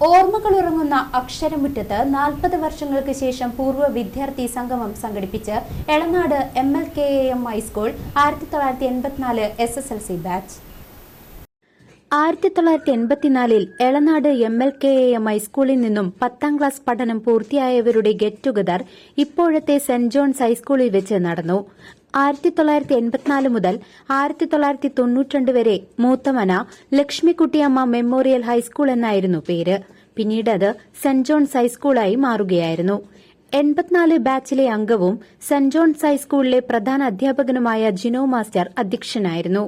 ഓർമ്മകൾ ഉറങ്ങുന്ന അക്ഷരമുറ്റത്ത് നാൽപ്പത് വർഷങ്ങൾക്ക് ശേഷം പൂർവ വിദ്യാർത്ഥി സംഗമം സംഘടിപ്പിച്ച് Elanad M L K A high school ആയിരത്തി തൊള്ളായിരത്തി എൺപത്തിനാല് S S L C batch ആയിരത്തി തൊള്ളായിരത്തി എൺപത്തിനാലിൽ Elanad M L K A M ഹൈസ്കൂളിൽ നിന്നും പത്താം ക്ലാസ് പഠനം പൂർത്തിയായവരുടെ ഗെറ്റ് ടുഗദർ ഇപ്പോഴത്തെ സെന്റ് ജോൺസ് ഹൈസ്കൂളിൽ വെച്ച് നടന്നു. ആയിരത്തി തൊള്ളായിരത്തി എൺപത്തിനാല് മുതൽ ആയിരത്തി തൊള്ളായിരത്തി തൊണ്ണൂറ്റിരണ്ട് വരെ മൂത്തമന ലക്ഷ്മിക്കുട്ടിയമ്മ മെമ്മോറിയൽ ഹൈസ്കൂൾ എന്നായിരുന്നു പേര്. പിന്നീട് അത് സെന്റ് ജോൺസ് ഹൈസ്കൂളായി മാറുകയായിരുന്നു. എൺപത്തിനാല് ബാച്ചിലെ അംഗവും സെന്റ് ജോൺസ് ഹൈസ്കൂളിലെ പ്രധാന അധ്യാപകനുമായ ജിനോ മാസ്റ്റർ അധ്യക്ഷനായിരുന്നു.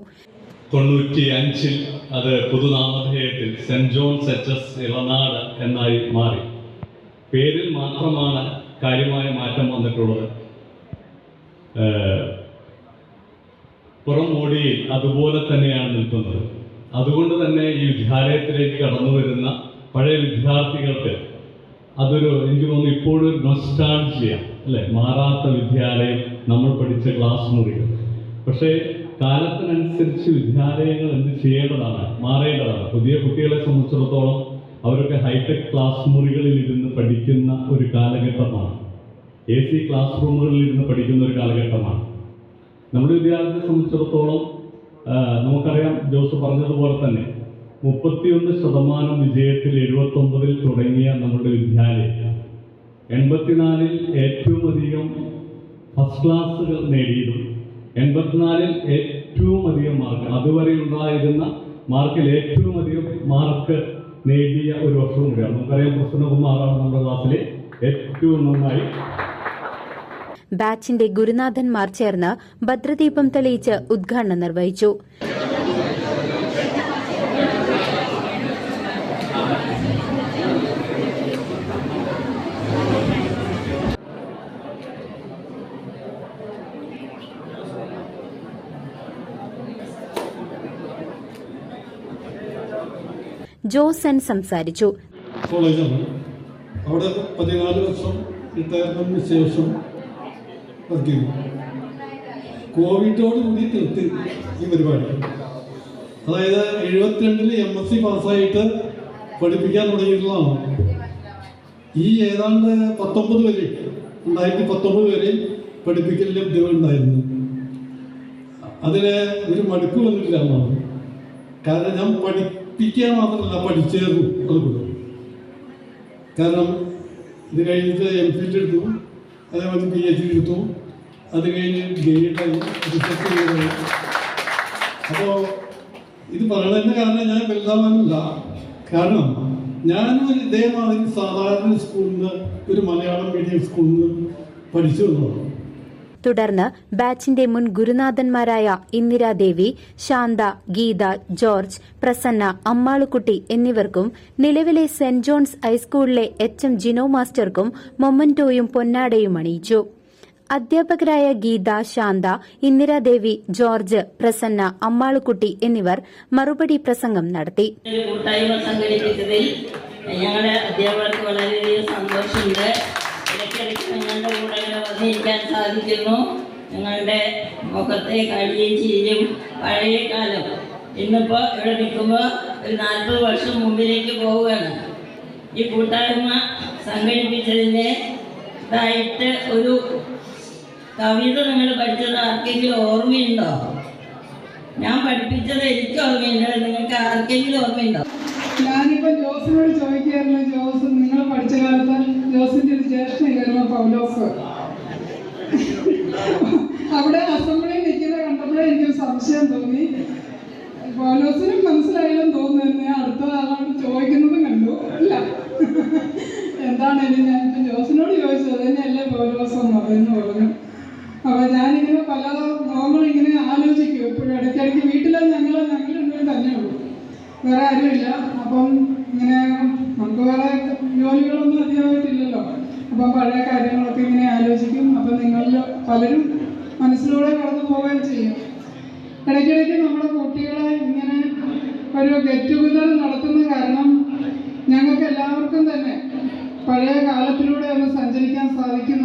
അത് പുതുനാമധേയത്തിൽ saint John's H S Elanad എന്നായി മാറി. പേരിൽ മാത്രമാണ് കാര്യമായ മാറ്റം വന്നിട്ടുള്ളത്. പുറം മോടിയിൽ അതുപോലെ തന്നെയാണ് നിൽക്കുന്നത്. അതുകൊണ്ട് തന്നെ ഈ വിദ്യാലയത്തിലേക്ക് കടന്നു വരുന്ന പഴയ വിദ്യാർത്ഥികൾക്ക് അതൊരു എനിക്ക് തോന്നുന്നു ഇപ്പോഴും നൊസ്റ്റാൾജിയ അല്ലെ? മാറാത്ത വിദ്യാലയം നമ്മൾ പഠിച്ച ക്ലാസ് മുറികൾ. പക്ഷേ കാലത്തിനനുസരിച്ച് വിദ്യാലയങ്ങൾ എന്ത് ചെയ്യേണ്ടതാണ്? മാറേണ്ടതാണ്. പുതിയ കുട്ടികളെ സംബന്ധിച്ചിടത്തോളം അവരൊക്കെ ഹൈടെക് ക്ലാസ് മുറികളിൽ ഇരുന്ന് പഠിക്കുന്ന ഒരു കാലഘട്ടമാണ്. എ സി ക്ലാസ് റൂമുകളിൽ ഇരുന്ന് പഠിക്കുന്ന ഒരു കാലഘട്ടമാണ്. നമ്മുടെ വിദ്യാലയത്തെ സംബന്ധിച്ചിടത്തോളം നമുക്കറിയാം ജോസ് പറഞ്ഞതുപോലെ തന്നെ മുപ്പത്തിയൊന്ന് ശതമാനം വിജയത്തിൽ എഴുപത്തൊമ്പതിൽ തുടങ്ങിയ നമ്മുടെ വിദ്യാലയം. എൺപത്തിനാലിൽ ഏറ്റവും അധികം ഫസ്റ്റ് ക്ലാസ്സുകൾ നേടിയതും എൺപത്തിനാലിൽ ഏറ്റവും അധികം മാർക്ക് അതുവരെ ഉണ്ടായിരുന്ന മാർക്കിൽ ഏറ്റവും അധികം മാർക്ക് നേടിയ ഒരു വർഷവും കൂടിയാണ്. നമുക്കറിയാം പ്രസന്നകുമാറാണ് നമ്മുടെ ക്ലാസ്സിലെ ഏറ്റവും നന്നായി. ബാച്ചിന്റെ ഗുരുനാഥന്മാർ ചേർന്ന് ഭദ്രദീപം തെളിയിച്ച് ഉദ്ഘാടനം നിർവഹിച്ചു. ജോസൻ സംസാരിച്ചു. കോവിഡോട് കൂടി നിർത്തി ഈ പരിപാടി. അതായത് എഴുപത്തിരണ്ടിൽ എം എസ് സി പാസ്സായിട്ട് പഠിപ്പിക്കാൻ തുടങ്ങിയിട്ടുള്ളതാണ്. ഈ ഏതാണ്ട് പത്തൊമ്പത് വരെ രണ്ടായിരത്തി പത്തൊമ്പത് വരെ പഠിപ്പിക്കലിന്റെ ഉണ്ടായിരുന്നു അതിന് ഒരു മടുപ്പ് വന്നിട്ടില്ല കാരണം ഞാൻ പഠിപ്പിക്കാൻ മാത്രമല്ല പഠിച്ചേർന്നു അതുകൊണ്ട് കാരണം ഇത് കഴിഞ്ഞിട്ട് എം ഫിൽ എടുത്തു. അതേപോലെ പി എച്ച് ഡി എടുത്തു. അത് കഴിഞ്ഞ് ഗൈഡായി റിസർച്ച് ചെയ്തു അപ്പോൾ ഇത് പറയണതിന്റെ കാരണം ഞാൻ വലുതാവാനല്ല. കാരണം ഞാനും ഇതേമാതിരി സാധാരണ സ്കൂളിൽ നിന്ന് ഒരു മലയാളം മീഡിയം സ്കൂളിൽ നിന്ന് പഠിച്ചു വന്നതാണ്. തുടർന്ന് ബാച്ചിന്റെ മുൻ ഗുരുനാഥന്മാരായ ഇന്ദിരാദേവി ശാന്ത ഗീത ജോർജ് പ്രസന്ന അമ്മാളുക്കുട്ടി എന്നിവർക്കും നിലവിലെ സെന്റ് ജോൺസ് ഹൈസ്കൂളിലെ എച്ച് എം ജിനോ മാസ്റ്റർക്കും മൊമ്മന്റോയും പൊന്നാടയും അണിയിച്ചു. അധ്യാപകരായ ഗീത ശാന്ത ഇന്ദിരാദേവി ജോർജ് പ്രസന്ന അമ്മാളുക്കുട്ടി എന്നിവർ മറുപടി പ്രസംഗം നടത്തി. ഞങ്ങളുടെ അധ്യാപകർക്ക് വളരെയധികം സന്തോഷമുണ്ട് ഇടയ്ക്കിടയ്ക്ക് നിങ്ങളുടെ കൂടെ ഇങ്ങനെ സാധിക്കുന്നു നിങ്ങളുടെ മുഖത്തെ കളിയും ചിരിയും പഴയ കാലം. ഇന്നിപ്പോൾ ഇവിടെ നിൽക്കുമ്പോൾ ഒരു നാൽപ്പത് വർഷം മുമ്പിലേക്ക് പോവുകയാണ്. ഈ കൂട്ടായ്മ സംഘടിപ്പിച്ചതിന്റെ ഇതായിട്ട് ഒരു കവിത നിങ്ങൾ പഠിച്ചത് ആർക്കെങ്കിലും ഓർമ്മയുണ്ടോ? ഞാൻ പഠിപ്പിച്ചത് എനിക്ക് ഓർമ്മയുണ്ട്. നിങ്ങൾക്ക് ആർക്കെങ്കിലും ഓർമ്മയുണ്ടോ? ഞാനിപ്പോ ജോസിനോട് ചോദിക്കുകയായിരുന്നു. ജോസ് നിങ്ങൾ പഠിച്ച കാലത്ത് ജോസിന്റെ ഒരു ജ്യേഷ്ഠയില്ലായിരുന്നു പൗലോസ്. അവിടെ അസംബ്ലി നിൽക്കുന്നത് കണ്ടപ്പോഴേ എനിക്കൊരു സംശയം തോന്നി. പോലോസിനും മനസ്സിലായാലും തോന്നുന്നു അടുത്ത ആളോട് ചോദിക്കുന്നതും കണ്ടു. അല്ല. എന്താണ് ഇനി ഞാൻ ഇപ്പം ജോസിനോട് ചോദിച്ചത്? തന്നെയല്ലേ പൗലോസ് എന്ന് പറയുന്നു പറഞ്ഞു. അപ്പൊ ഞാനിങ്ങനെ പല നോങ്ങളും ഇങ്ങനെ ആലോചിക്കും. എപ്പോഴും ഇടയ്ക്കിടയ്ക്ക് വീട്ടിലെ ഞങ്ങൾ ഞങ്ങൾ രണ്ടുപേരും തന്നെ ഉള്ളൂ. വേറെ ആരുമില്ല. അപ്പം ഇങ്ങനെ നമുക്ക് വേറെ ജോലികളൊന്നും അധികമായിട്ടില്ലല്ലോ. അപ്പം പഴയ കാര്യങ്ങളൊക്കെ ഇങ്ങനെ ആലോചിക്കും. അപ്പം നിങ്ങളിൽ പലരും ഇടയ്ക്കിടയ്ക്ക് നമ്മുടെ കുട്ടികളെ ഇങ്ങനെ ഒരു ഗെറ്റ് ടുഗദർ നടത്തുന്ന കാരണം ഞങ്ങൾക്ക് എല്ലാവർക്കും തന്നെ പഴയ കാലത്തിലൂടെ ഒന്ന് സഞ്ചരിക്കാൻ സാധിക്കുന്നുണ്ട്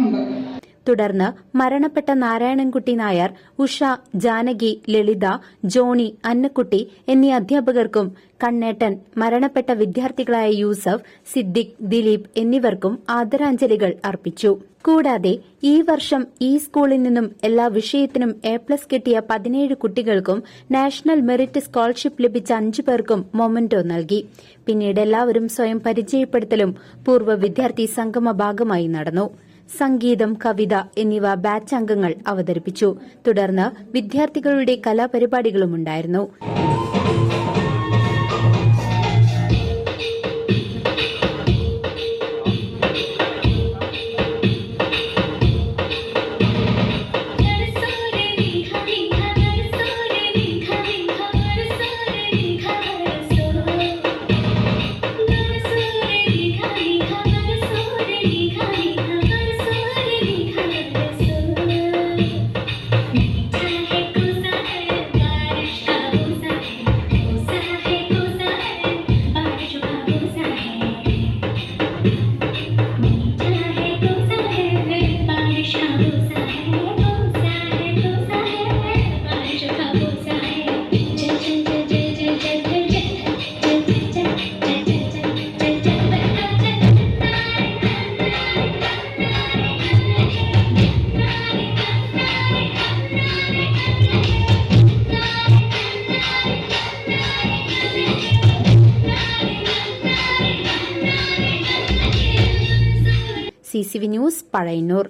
തുടർന്ന് മരണപ്പെട്ട നാരായണൻകുട്ടി നായർ ഉഷ ജാനകി ലളിത ജോണി അന്നക്കുട്ടി എന്നീ അധ്യാപകർക്കും കണ്ണേട്ടൻ മരണപ്പെട്ട വിദ്യാർത്ഥികളായ യൂസഫ് സിദ്ദിഖ് ദിലീപ് എന്നിവർക്കും ആദരാഞ്ജലികൾ അർപ്പിച്ചു. കൂടാതെ ഈ വർഷം ഈ സ്കൂളിൽ നിന്നും എല്ലാ വിഷയത്തിനും എ പ്ലസ് കിട്ടിയ പതിനേഴ് കുട്ടികൾക്കും നാഷണൽ മെറിറ്റ് സ്കോളർഷിപ്പ് ലഭിച്ച അഞ്ചു പേർക്കും മൊമന്റോ നൽകി. പിന്നീട് എല്ലാവരും സ്വയം പരിചയപ്പെടുത്തലും പൂർവ വിദ്യാർത്ഥി സംഗമ ഭാഗമായി നടന്നു. സംഗീതം കവിത എന്നിവ ബാച്ച് അംഗങ്ങൾ അവതരിപ്പിച്ചു. തുടർന്ന് വിദ്യാർത്ഥികളുടെ കലാപരിപാടികളുമുണ്ടായിരുന്നു. ന്യൂസ് പഴയന്നൂർ